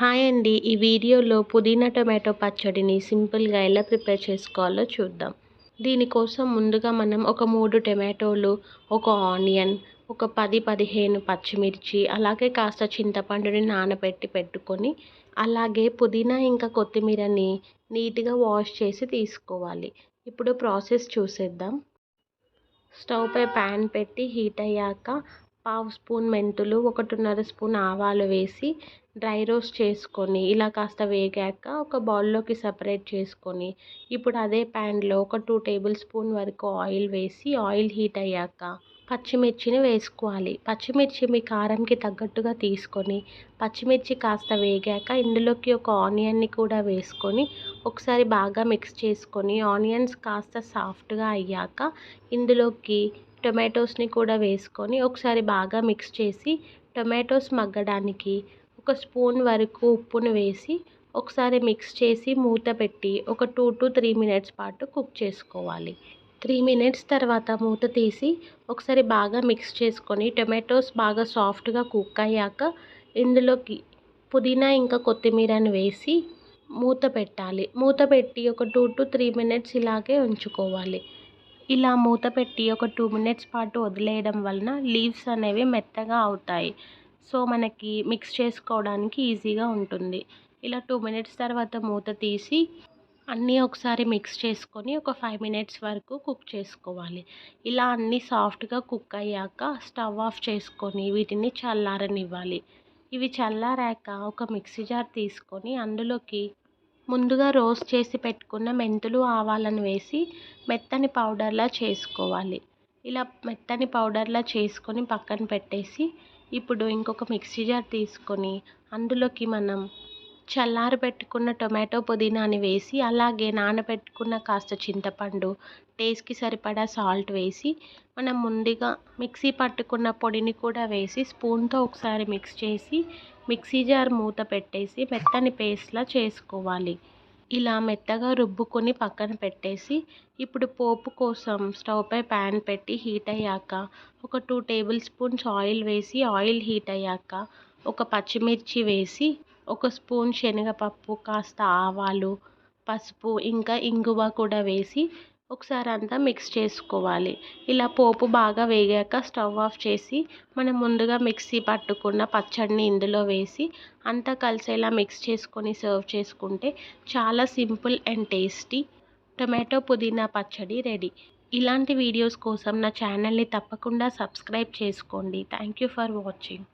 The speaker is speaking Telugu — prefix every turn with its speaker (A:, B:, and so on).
A: హాయ్ అండి. ఈ వీడియోలో పుదీనా టొమాటో పచ్చడిని సింపుల్గా ఎలా ప్రిపేర్ చేసుకోవాలో చూద్దాం. దీనికోసం ముందుగా మనం ఒక మూడు టొమాటోలు ఒక ఆనియన్ ఒక పది పదిహేను పచ్చిమిర్చి అలాగే కాస్త చింతపండుని నానబెట్టి పెట్టుకొని అలాగే పుదీనా ఇంకా కొత్తిమీరని నీట్గా వాష్ చేసి తీసుకోవాలి. ఇప్పుడు ప్రాసెస్ చూసేద్దాం. స్టవ్ పై ప్యాన్ పెట్టి హీట్ అయ్యాక పావు స్పూన్ మెంతులు ఒకటిన్నర స్పూన్ ఆవాలు వేసి డ్రై రోస్ట్ చేసుకొని ఇలా కాస్త వేగాక ఒక బౌల్లోకి సపరేట్ చేసుకొని ఇప్పుడు అదే ప్యాన్లో ఒక టూ టేబుల్ స్పూన్ వరకు ఆయిల్ వేసి ఆయిల్ హీట్ అయ్యాక పచ్చిమిర్చిని వేసుకోవాలి. పచ్చిమిర్చి మీ కారంకి తగ్గట్టుగా తీసుకొని పచ్చిమిర్చి కాస్త వేగాక ఇందులోకి ఒక ఆనియన్ని కూడా వేసుకొని ఒకసారి బాగా మిక్స్ చేసుకొని ఆనియన్స్ కాస్త సాఫ్ట్గా అయ్యాక ఇందులోకి టొమాటోస్ని కూడా వేసుకొని ఒకసారి బాగా మిక్స్ చేసి టొమాటోస్ మగ్గడానికి ఒక స్పూన్ వరకు ఉప్పును వేసి ఒకసారి మిక్స్ చేసి మూత పెట్టి ఒక టూ టు త్రీ మినిట్స్ పాటు కుక్ చేసుకోవాలి. త్రీ మినిట్స్ తర్వాత మూత తీసి ఒకసారి బాగా మిక్స్ చేసుకొని టొమాటోస్ బాగా సాఫ్ట్గా కుక్ అయ్యాక ఇందులోకి పుదీనా ఇంకా కొత్తిమీరని వేసి మూత పెట్టాలి. మూత పెట్టి ఒక టూ టు త్రీ మినిట్స్ ఇలాగే ఉంచుకోవాలి. ఇలా మూత పెట్టి ఒక టూ మినిట్స్ పాటు వదిలేయడం వలన లీవ్స్ అనేవి మెత్తగా అవుతాయి. సో మనకి మిక్స్ చేసుకోవడానికి ఈజీగా ఉంటుంది. ఇలా టూ మినిట్స్ తర్వాత మూత తీసి అన్నీ ఒకసారి మిక్స్ చేసుకొని ఒక ఫైవ్ మినిట్స్ వరకు కుక్ చేసుకోవాలి. ఇలా అన్నీ సాఫ్ట్గా కుక్ అయ్యాక స్టవ్ ఆఫ్ చేసుకొని వీటిని చల్లారనివ్వాలి. ఇవి చల్లారాక ఒక మిక్సీ జార్ తీసుకొని అందులోకి ముందుగా రోస్ట్ చేసి పెట్టుకున్న మెంతులు ఆవాలను వేసి మెత్తని పౌడర్లా చేసుకోవాలి. ఇలా మెత్తని పౌడర్లా చేసుకొని పక్కన పెట్టేసి ఇప్పుడు ఇంకొక మిక్సీ జార్ తీసుకొని అందులోకి మనం చల్లారి పెట్టుకున్న టొమాటో పుదీనాని వేసి అలాగే నానబెట్టుకున్న కాస్త చింతపండు టేస్ట్కి సరిపడా సాల్ట్ వేసి మనం ముందుగా మిక్సీ పట్టుకున్న పొడిని కూడా వేసి స్పూన్తో ఒకసారి మిక్స్ చేసి మిక్సీ జార్ మూత పెట్టేసి మెత్తని పేస్ట్లా చేసుకోవాలి. ఇలా మెత్తగా రుబ్బుకొని పక్కన పెట్టేసి ఇప్పుడు పోపు కోసం స్టవ్పై ప్యాన్ పెట్టి హీట్ అయ్యాక ఒక టూ టేబుల్ స్పూన్స్ ఆయిల్ వేసి ఆయిల్ హీట్ అయ్యాక ఒక పచ్చిమిర్చి వేసి ఒక స్పూన్ శనగపప్పు కాస్త ఆవాలు పసుపు ఇంకా ఇంగువ కూడా వేసి ఒకసారి అంతా మిక్స్ చేసుకోవాలి. ఇలా పోపు బాగా వేగాక స్టవ్ ఆఫ్ చేసి మనం ముందుగా మిక్సీ పట్టుకున్న పచ్చడిని ఇందులో వేసి అంతా కలిసేలా మిక్స్ చేసుకొని సర్వ్ చేసుకుంటే చాలా సింపుల్ అండ్ టేస్టీ టొమాటో పుదీనా పచ్చడి రెడీ. ఇలాంటి వీడియోస్ కోసం నా ఛానల్ని తప్పకుండా సబ్స్క్రైబ్ చేసుకోండి. Thank you for watching.